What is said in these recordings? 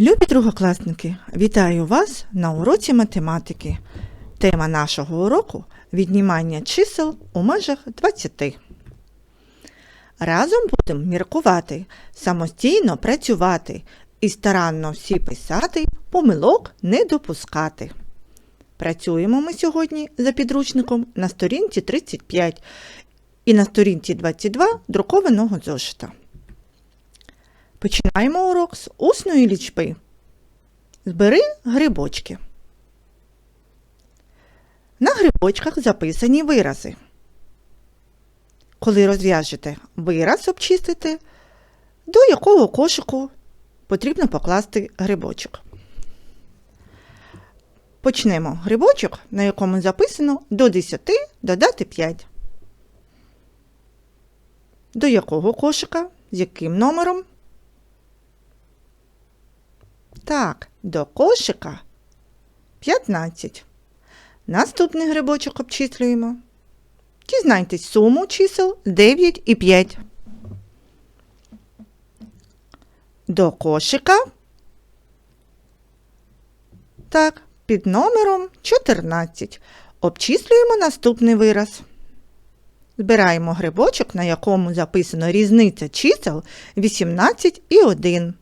Любі другокласники, вітаю вас на уроці математики. Тема нашого уроку віднімання чисел у межах 20. Разом будемо міркувати, самостійно працювати і старанно всі писати, помилок не допускати. Працюємо ми сьогодні за підручником на сторінці 35 і на сторінці 22 друкованого зошита. Починаємо урок з усної лічби. Збери грибочки. На грибочках записані вирази. Коли розв'яжете вираз, обчистите, до якого кошику потрібно покласти грибочок. Почнемо грибочок, на якому записано до 10 додати 5. До якого кошика? З яким номером? Так, до кошика 15. Наступний грибочок обчислюємо. Дізнайтесь суму чисел 9 і 5. До кошика. Так, під номером 14. Обчислюємо наступний вираз. Збираємо грибочок, на якому записано різниця чисел 18 і 1.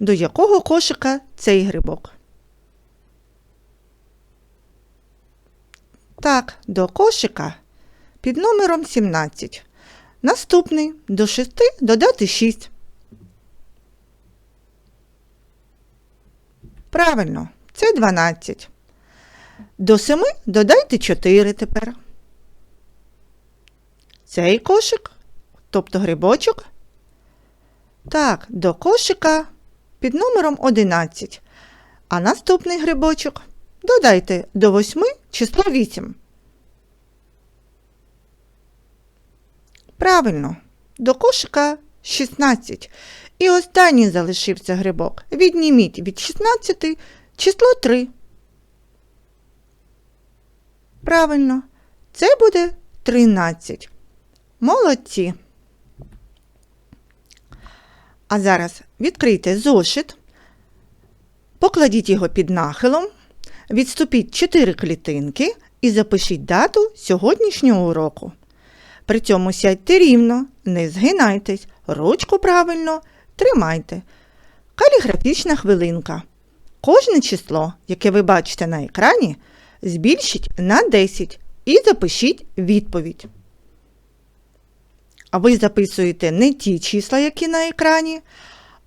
До якого кошика цей грибок? Так, до кошика під номером 17. Наступний до 6 додати 6. Правильно, це 12. До 7 додайте 4 тепер. Цей кошик, тобто грибочок. Так, до кошика під номером 11. А наступний грибочок додайте до 8 число 8. Правильно, до кошика 16. І останній залишився грибок. Відніміть від 16 число 3. Правильно, це буде 13. Молодці. А зараз відкрийте зошит, покладіть його під нахилом, відступіть 4 клітинки і запишіть дату сьогоднішнього уроку. При цьому сядьте рівно, не згинайтесь, ручку правильно тримайте. Каліграфічна хвилинка. Кожне число, яке ви бачите на екрані, збільшіть на 10 і запишіть відповідь. А ви записуєте не ті числа, які на екрані,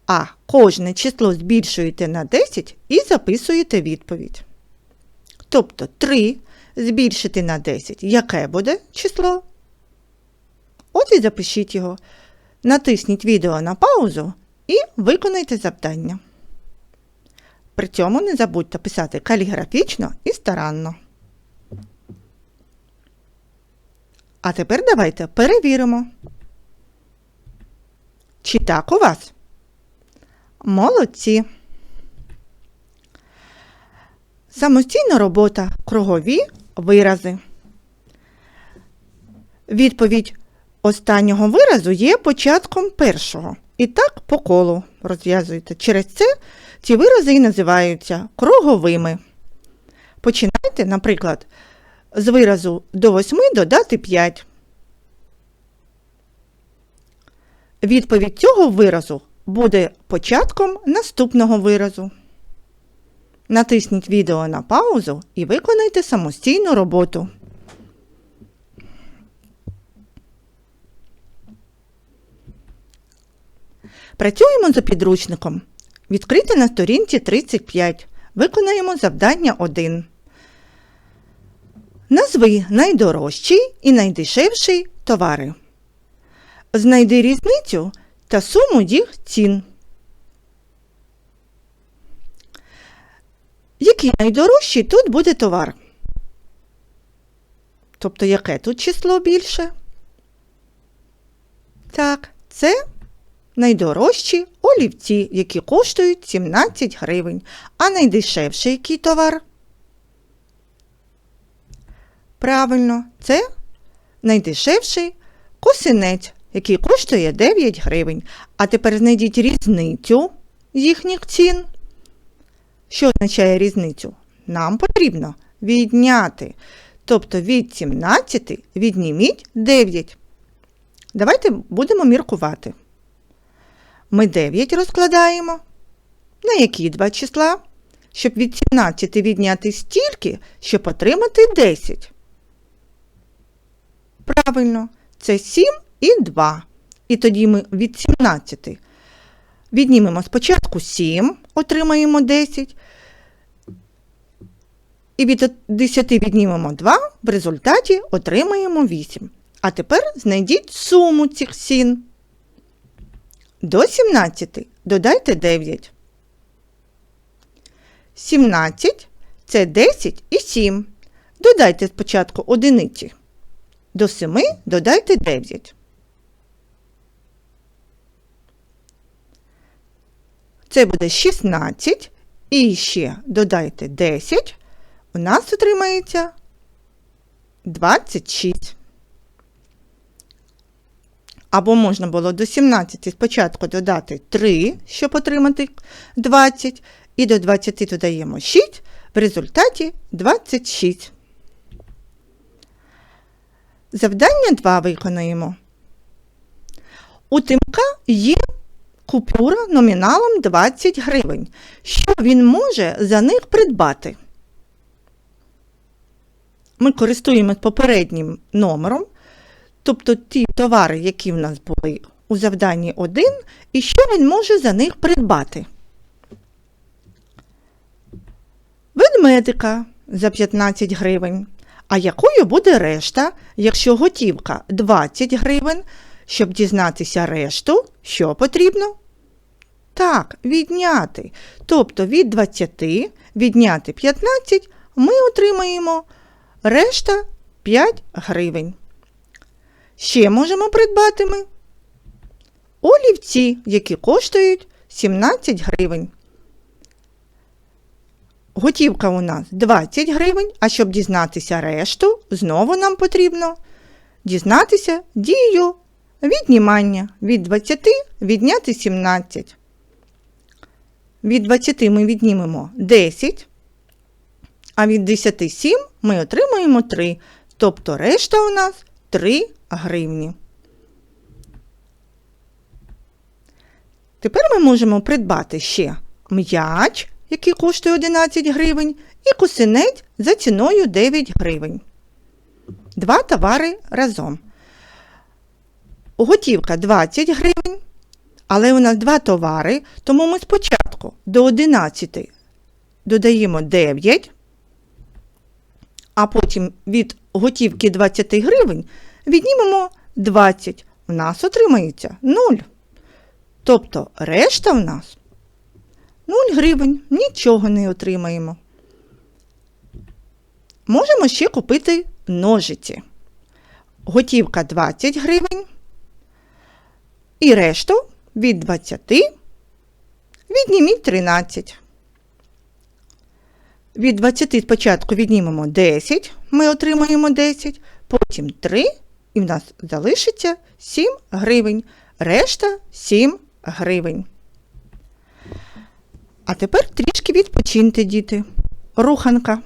а кожне число збільшуєте на 10 і записуєте відповідь. Тобто 3 збільшити на 10. Яке буде число? От і запишіть його. Натисніть відео на паузу і виконайте завдання. При цьому не забудьте писати каліграфічно і старанно. А тепер давайте перевіримо. Чи так у вас? Молодці. Самостійна робота. Кругові вирази. Відповідь останнього виразу є початком першого. І так по колу розв'язуєте. Через це ці вирази і називаються круговими. Починайте, наприклад, з виразу до 8 додати 5. Відповідь цього виразу буде початком наступного виразу. Натисніть відео на паузу і виконайте самостійну роботу. Працюємо за підручником. Відкрийте на сторінці 35. Виконаємо завдання 1. Назви найдорожчий і найдешевший товари. Знайди різницю та суму їх цін. Який найдорожчий тут буде товар? Тобто, яке тут число більше? Так, це найдорожчі олівці, які коштують 17 гривень. А найдешевший який товар? Правильно, це найдешевший косинець, який коштує 9 гривень. А тепер знайдіть різницю їхніх цін. Що означає різницю? Нам потрібно відняти. Тобто від 17 відніміть 9. Давайте будемо міркувати. Ми 9 розкладаємо. На які два числа? Щоб від 17 відняти стільки, щоб отримати 10. Правильно, це 7 і 2. І тоді ми від 17 віднімемо спочатку 7, отримаємо 10. І від 10 віднімемо 2, в результаті отримаємо 8. А тепер знайдіть суму цих сін. До 17 додайте 9. 17 це 10 і 7. Додайте спочатку одиниці. До 7 додайте 9. Це буде 16. І ще додайте 10. У нас отримається 26. Або можна було до 17 спочатку додати 3, щоб отримати 20. І до 20 додаємо 6, в результаті 26. Завдання 2 виконуємо. У Тимка є купюра номіналом 20 гривень. Що він може за них придбати? Ми користуємось попереднім номером, тобто ті товари, які в нас були у завданні 1, і що він може за них придбати. Ведмедика за 15 гривень. А якою буде решта, якщо готівка 20 гривень? Щоб дізнатися решту, що потрібно? Так, відняти. Тобто від 20 відняти 15 ми отримаємо решта 5 гривень. Ще можемо придбати ми олівці, які коштують 17 гривень. Готівка у нас 20 гривень, а щоб дізнатися решту, знову нам потрібно дізнатися дію віднімання від 20 відняти 17. Від 20 ми віднімемо 10, а від 10 7 ми отримаємо 3. Тобто решта у нас 3 гривні. Тепер ми можемо придбати ще м'яч, який коштує 11 гривень, і кусинець за ціною 9 гривень. Два товари разом. Готівка 20 гривень, але у нас два товари, тому ми спочатку до 11 додаємо 9, а потім від готівки 20 гривень віднімемо 20. У нас отримається 0. Тобто решта в нас 0 гривень, нічого не отримаємо. Можемо ще купити ножиці. Готівка 20 гривень. І решту від 20 відніміть 13. Від 20 спочатку віднімемо 10, ми отримаємо 10, потім 3, і в нас залишиться 7 гривень. Решта 7 гривень. А тепер трішки відпочиньте, діти. Руханка.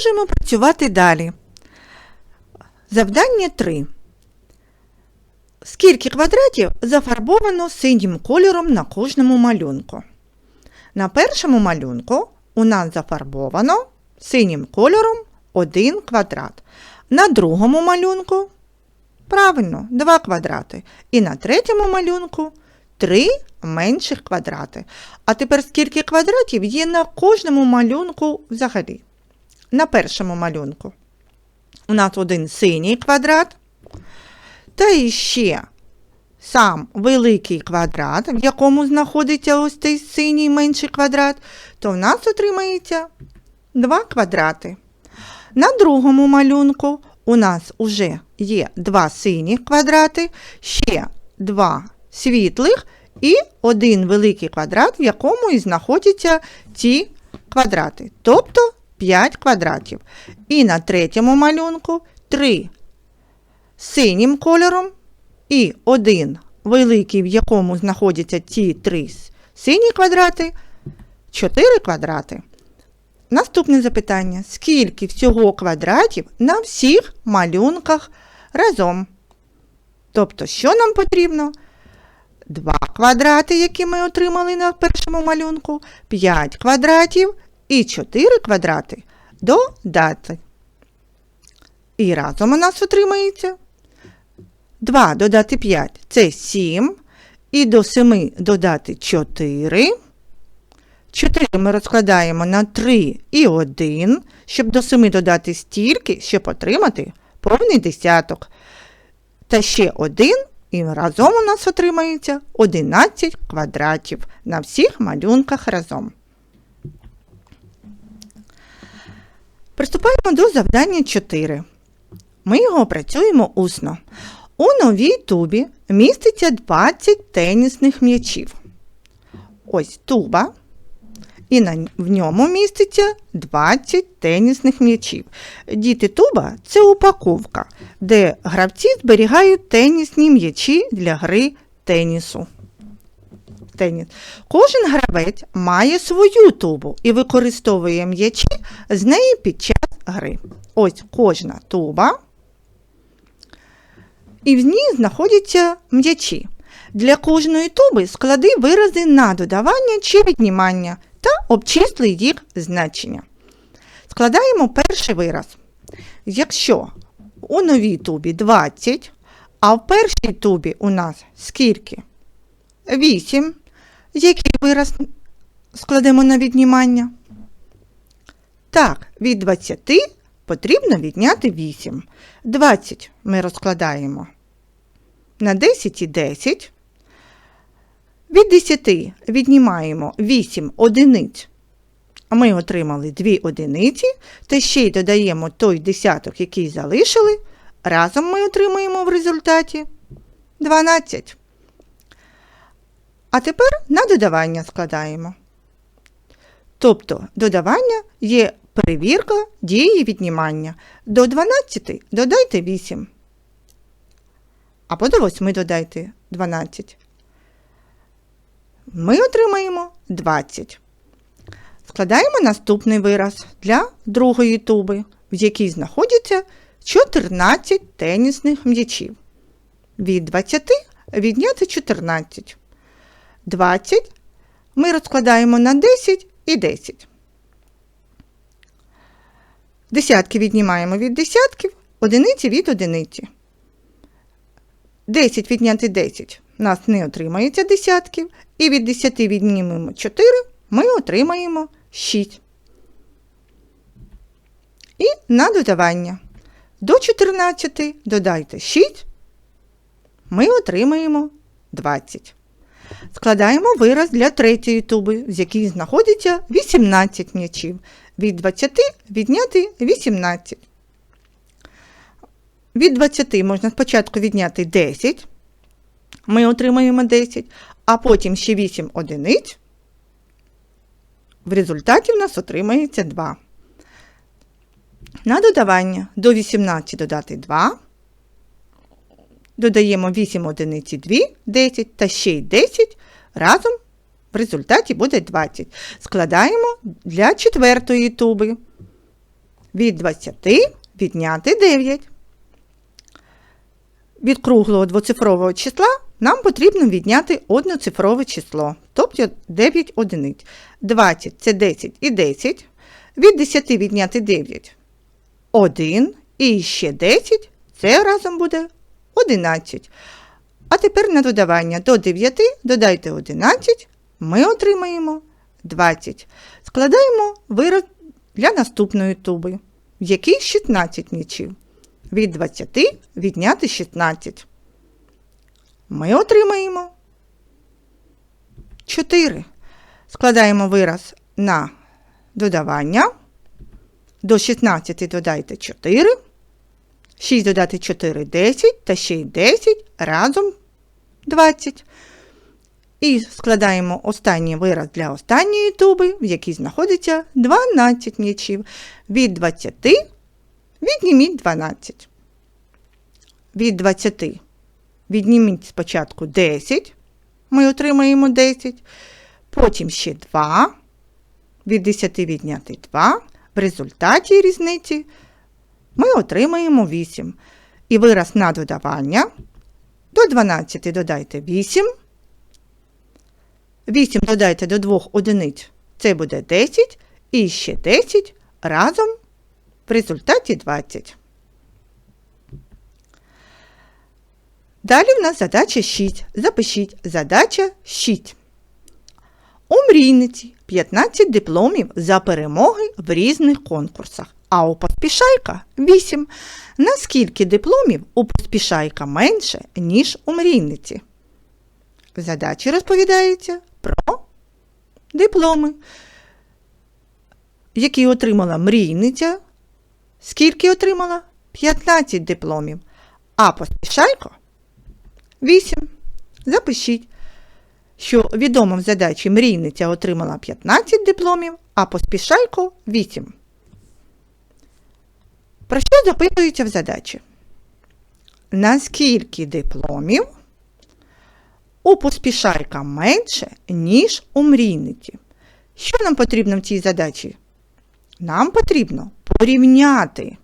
Продовжуємо працювати далі. Завдання 3. Скільки квадратів зафарбовано синім кольором на кожному малюнку? На першому малюнку у нас зафарбовано синім кольором 1 квадрат. На другому малюнку правильно 2 квадрати. І на третьому малюнку 3 менших квадрати. А тепер скільки квадратів є на кожному малюнку взагалі? На першому малюнку у нас один синій квадрат. Та іще сам великий квадрат, в якому знаходиться ось цей синій менший квадрат, то в нас отримається 2 квадрати. На другому малюнку у нас вже є два сині квадрати, ще два світлих і один великий квадрат, в якому і знаходяться ці квадрати, тобто 5 квадратів. І на третьому малюнку 3 синім кольором і один великий, в якому знаходяться ці три сині квадрати, 4 квадрати. Наступне запитання: скільки всього квадратів на всіх малюнках разом? Тобто, що нам потрібно? 2 квадрати, які ми отримали на першому малюнку, 5 квадратів і 4 квадрати додати. І разом у нас отримається 2 додати 5 це 7. І до 7 додати 4. 4 ми розкладаємо на 3 і 1, щоб до 7 додати стільки, щоб отримати повний десяток. Та ще 1, і разом у нас отримається 11 квадратів на всіх малюнках разом. Приступаємо до завдання 4. Ми його опрацюємо усно. У новій тубі міститься 20 тенісних м'ячів. Ось туба. І на, в ньому міститься 20 тенісних м'ячів. Діти туба це упаковка, де гравці зберігають тенісні м'ячі для гри тенісу. Теніс. Кожен гравець має свою тубу і використовує м'ячі з неї під час гри. Ось кожна туба. І в ній знаходяться м'ячі. Для кожної туби склади вирази на додавання чи віднімання та обчисли їх значення. Складаємо перший вираз. Якщо у новій тубі 20, а в першій тубі у нас скільки? 8. Який вираз складемо на віднімання? Так, від 20 потрібно відняти 8. 20 ми розкладаємо на 10 і 10. Від 10 віднімаємо 8 одиниць. Ми отримали 2 одиниці, та ще й додаємо той десяток, який залишили. Разом ми отримаємо в результаті 12. А тепер на додавання складаємо. Тобто додавання є перевірка дії віднімання. До 12 додайте 8. Або до 8 додайте 12. Ми отримаємо 20. Складаємо наступний вираз для другої туби, в якій знаходяться 14 тенісних м'ячів. Від 20 відняти 14. 20 ми розкладаємо на 10 і 10. Десятки віднімаємо від десятків, одиниці від одиниці. 10 відняти 10 у нас не отримається десятків. І від 10 віднімемо 4, ми отримаємо 6. І на додавання. До 14 додайте 6, ми отримаємо 20. Складаємо вираз для третьої туби, з якій знаходиться 18 м'ячів. Від 20 відняти 18. Від 20 можна спочатку відняти 10. Ми отримаємо 10, а потім ще 8 одиниць. В результаті в нас отримається 2. На додавання до 18 додати 2. Додаємо 8 одиниць 2, 10 та ще й 10. Разом в результаті буде 20. Складаємо для четвертої туби. Від 20 відняти 9. Від круглого двоцифрового числа нам потрібно відняти одноцифрове число, тобто 9 одиниць. 20 це 10 і 10. Від 10 відняти 9 1 і ще 10 це разом буде 11. А тепер на додавання до 9 додайте 11, ми отримаємо 20. Складаємо вираз для наступної туби, в якій 16 м'ячів. Від 20 відняти 16. Ми отримаємо 4. Складаємо вираз на додавання. До 16 додайте 4. 6 додати 4 10 та ще й 10 разом 20. І складаємо останній вираз для останньої туби, в якій знаходиться 12 м'ячів. Від 20 відніміть 12. Від 20 відніміть спочатку 10. Ми отримаємо 10. Потім ще 2. Від 10 відняти 2. В результаті різниці ми отримаємо 8. І вираз на додавання. До 12 додайте 8. 8 додайте до 2 одиниць. Це буде 10. І ще 10 разом в результаті 20. Далі в нас задача 6. Запишіть задача 6. У мрійниці 15 дипломів за перемоги в різних конкурсах, а у поспішайка 8. Наскільки дипломів у поспішайка менше, ніж у мрійниці? В задачі розповідається про дипломи, які отримала мрійниця. Скільки отримала? 15 дипломів. А поспішайко 8. Запишіть, що відомо в задачі мрійниця отримала 15 дипломів, а поспішайко 8. Про що запитується в задачі? Наскільки дипломів у поспішайка менше, ніж у мрійниці? Що нам потрібно в цій задачі? Нам потрібно порівняти.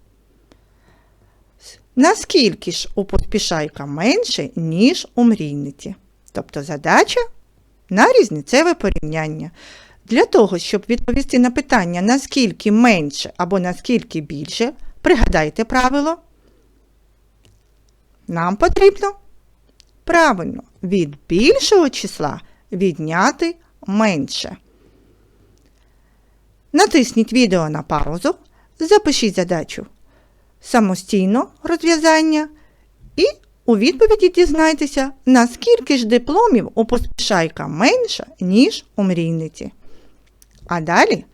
Наскільки ж у поспішайка менше, ніж у мрійниці? Тобто задача на різницеве порівняння. Для того, щоб відповісти на питання, наскільки менше або наскільки більше, пригадайте правило. Нам потрібно правильно від більшого числа відняти менше. Натисніть відео на паузу, запишіть задачу самостійно розв'язання і у відповіді дізнайтеся, наскільки ж дипломів у поспішайка менше, ніж у мрійниці. А далі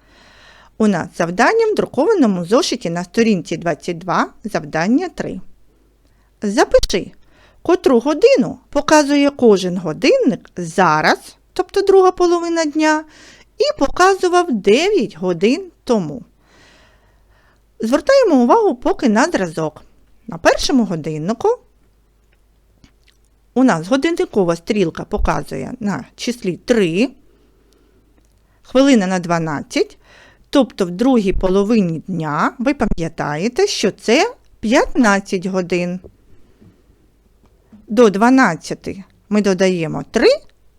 у нас завдання в друкованому зошиті на сторінці 22, завдання 3. Запиши, котру годину показує кожен годинник зараз, тобто друга половина дня, і показував 9 годин тому. Звертаємо увагу поки на зразок. На першому годиннику у нас годинникова стрілка показує на числі 3, хвилина на 12, тобто в другій половині дня ви пам'ятаєте, що це 15 годин. До 12 ми додаємо 3,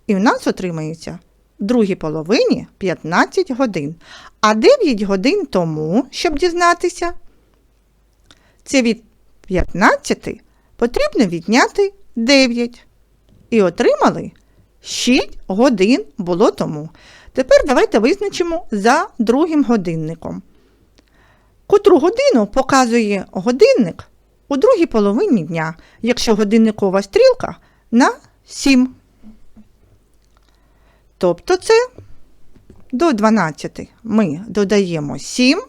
і в нас отримається в другій половині 15 годин. А 9 годин тому, щоб дізнатися, це від 15 потрібно відняти 9. І отримали 6 годин було тому. Тепер давайте визначимо за другим годинником. Котру годину показує годинник у другій половині дня, якщо годинникова стрілка на 7. Тобто це до 12 ми додаємо 7,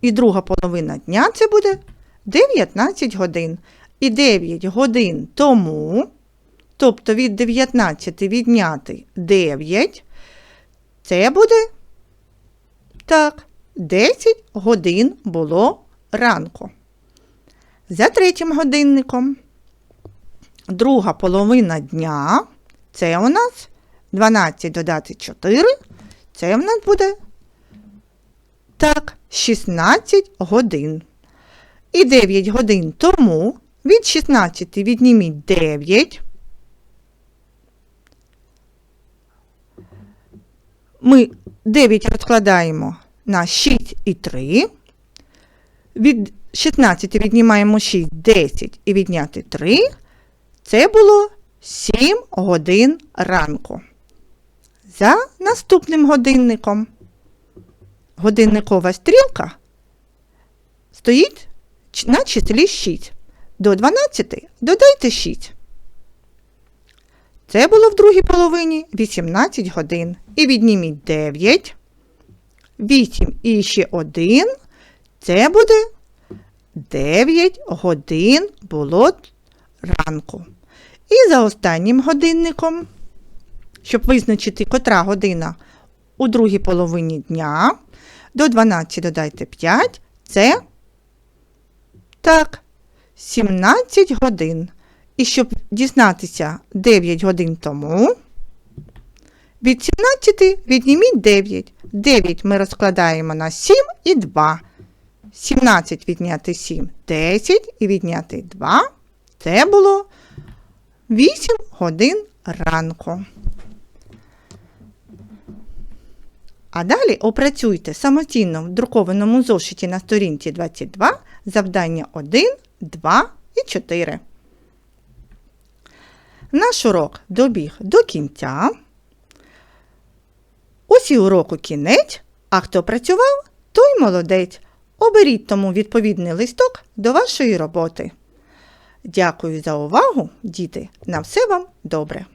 і друга половина дня це буде 19 годин. І 9 годин тому, тобто від 19 відняти 9, це буде так, 10 годин було ранку. За третім годинником, друга половина дня, це у нас 12 додати 4, це в нас буде Так, 16 годин. І 9 годин тому від 16 відніміть 9. Ми 9 розкладаємо на 6 і 3. Від 16 віднімаємо 6, 10 і відняти 3. Це було 7 годин ранку. За наступним годинником. Годинникова стрілка стоїть на числі 6. До 12 додайте 6. Це було в другій половині 18 годин. І відніміть 9. 8 і ще 1. Це буде 9 годин було ранку. І за останнім годинником, щоб визначити, котра година у другій половині дня, до 12 додайте 5, це так, 17 годин. І щоб дізнатися 9 годин тому, від 17 відніміть 9. 9 ми розкладаємо на 7 і 2. 17 відняти 7 10 і відняти 2. Це було 8 годин ранку. А далі опрацюйте самостійно в друкованому зошиті на сторінці 22 завдання 1, 2 і 4. Наш урок добіг до кінця. Усі уроку кінець, а хто працював, той молодець. Оберіть тому відповідний листок до вашої роботи. Дякую за увагу, діти. На все вам добре.